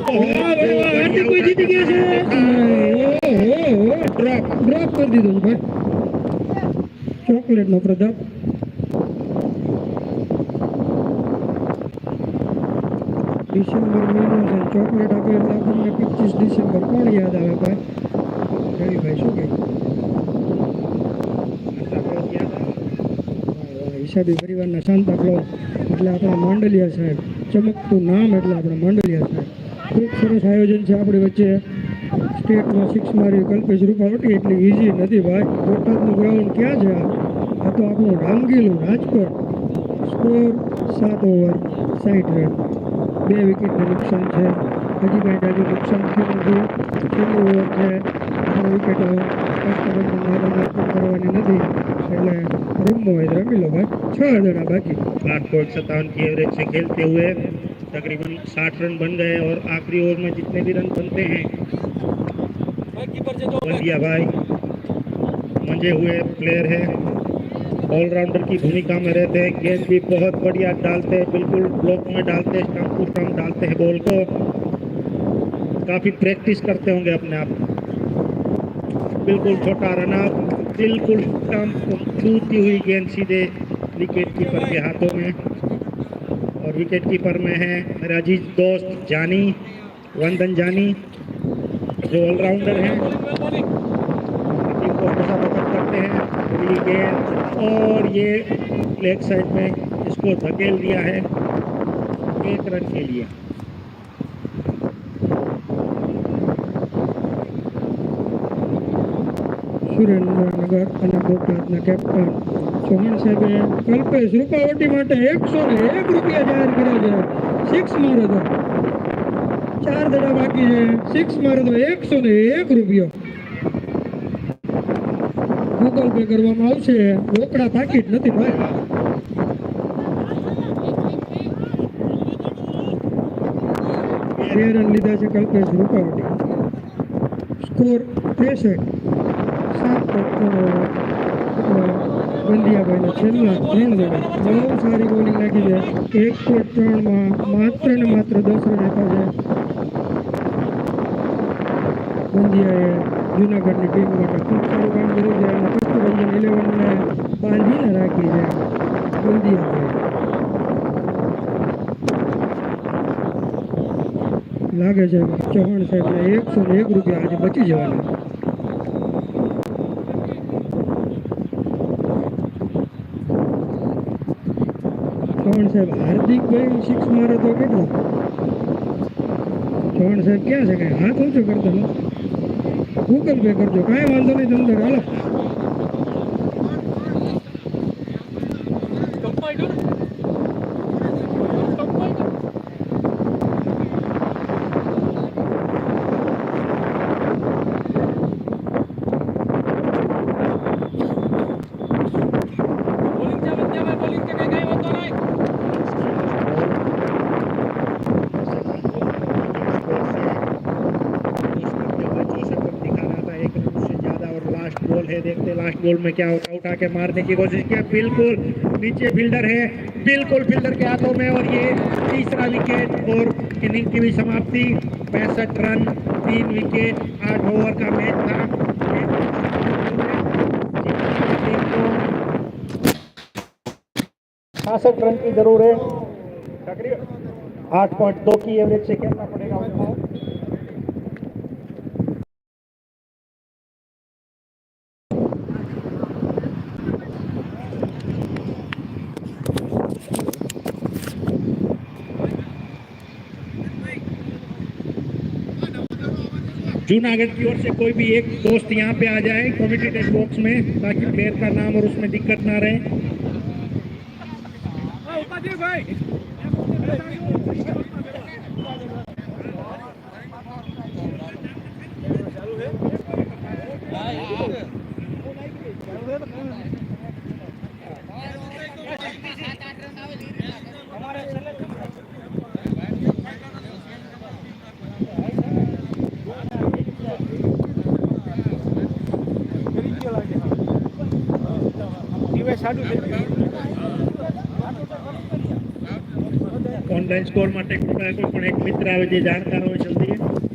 હાર્દિક ભાઈ જીતી ગયા ભાઈ ચોકલેટ નો પ્રતાપ ડિસેમ્બર મહિનો છે ચોકલેટ આપે એટલે આપણને પચીસ ડિસેમ્બર કોણ યાદ આવે ભાઈ રવિભાઈ શું કહે હિસાબી પરિવારના શાંતા ક્લોઝ એટલે આપણા માંડલિયા સાહેબ, ચમકતું નામ એટલે આપણા માંડલિયા સાહેબ. ખૂબ સરસ આયોજન છે આપણી વચ્ચે સ્ટેટમાં સિક્સ મારી કલ્પેશ રૂપાવટી એટલી ઇઝી નથી ભાઈ બોટાદનું ગ્રાઉન્ડ ક્યાં છે આ આ તો આપણું રામગીલું રાજકોટ સ્કોર સાત ઓવર સાઠ રન બે વિકેટનું નુકસાન છે હજી કાંઈ જાજુ નુકસાન થયું નથી છેલ્લું ઓવર છે ત્રણ વિકેટો કસ્ટમરને નાદાન કરવાની નથી એટલે રમવું હોય તો રમી લો ભાઈ છ જણા બાકી आठ पॉइंट सत्तावन की एवरेज से खेलते हुए तकरीबन साठ रन बन गए और आखिरी ओवर में जितने भी रन बनते हैं बंदिया भाई मंजे हुए प्लेयर है। ऑलराउंडर की भूमिका में रहते हैं। गेंद भी बहुत बढ़िया डालते हैं, बिल्कुल ब्लॉक में डालते हैं स्टम्प टू स्टम्प डालते हैं बॉल को। काफ़ी प्रैक्टिस करते होंगे अपने आप। बिल्कुल छोटा रन बिल्कुल स्टम्प छूती हुई गेंद सीधे विकेट कीपर के हाथों में। और विकेट कीपर में है मेरा दोस्त जानी, वंदन जानी, जो ऑलराउंडर हैं। टीम को हमेशा करते हैं गेंद और ये लेग साइड में इसको धकेल दिया है एक रन के लिए। सुरेंद्र नगर अनुभव कैप्टन ચૌહાણ સાહેબે કલ્પેશ રૂપાવટી માટે એકસો ને એક રૂપિયા જાહેર કર્યો છે. સિક્સ મારો તો. ચાર દડા બાકી છે. સિક્સ મારો તો એકસો ને એક રૂપિયો. ગૂગલ પે કરવામાં આવશે. રોકડા પાકીટ નથી ભાઈ. બે રન લીધા છે કલ્પેશ રૂપાવટી સ્કોર ત્રેસઠ. સાત બંધિયાભાઈના છેલ્લા ત્રણ દડા બહુ સારી બોલિંગ નાખી છે. એક પોઈન્ટ ત્રણમાં માત્ર ને માત્ર દસ રન આપ્યા છે. બંધિયાએ જુનાગઢની ટીમ માટે ખૂબ સારું કામ કર્યું છે. અને કસ્તુરંજન ઇલેવનને બાંધીને રાખી છે. બંધિયાભાઈ લાગે છે ચૌહાણ સાહેબને એકસો ને એક રૂપિયા આજે બચી જવાના. ચૌહાણ સાહેબ હાર્દિકભાઈ સિક્સ મારે તો કેટલો ચૌહાણ સાહેબ ક્યાં છે કઈ? હાથ ઓછો કરતો નથી. ગૂગલ પે કરજો, કાંઈ વાંધો નહીં તમને હાલો. लास्ट देखते लास्ट बॉल में क्या होता उठा के मारने की कोशिश किया बिल्कुल नीचे फील्डर है, बिल्कुल फील्डर के हाथों में और ये तीसरा विकेट और इनिंग की भी समाप्ति। पैंसठ रन, तीन विकेट आठ ओवर का मैच था। छियासठ रन की ज़रूर है। आठ पॉइंट दो की एवरेज से खेलना पड़ेगा। जूनागढ़ की ओर से कोई भी एक दोस्त यहाँ पे आ जाए कॉमेडी टेस्ट बॉक्स में, ताकि प्लेयर का नाम और उसमें दिक्कत ना रहे। ઓનલાઈન સ્ટોર માટે કોઈ પણ એક મિત્ર આવે જે જાણકાર હોય જલ્દી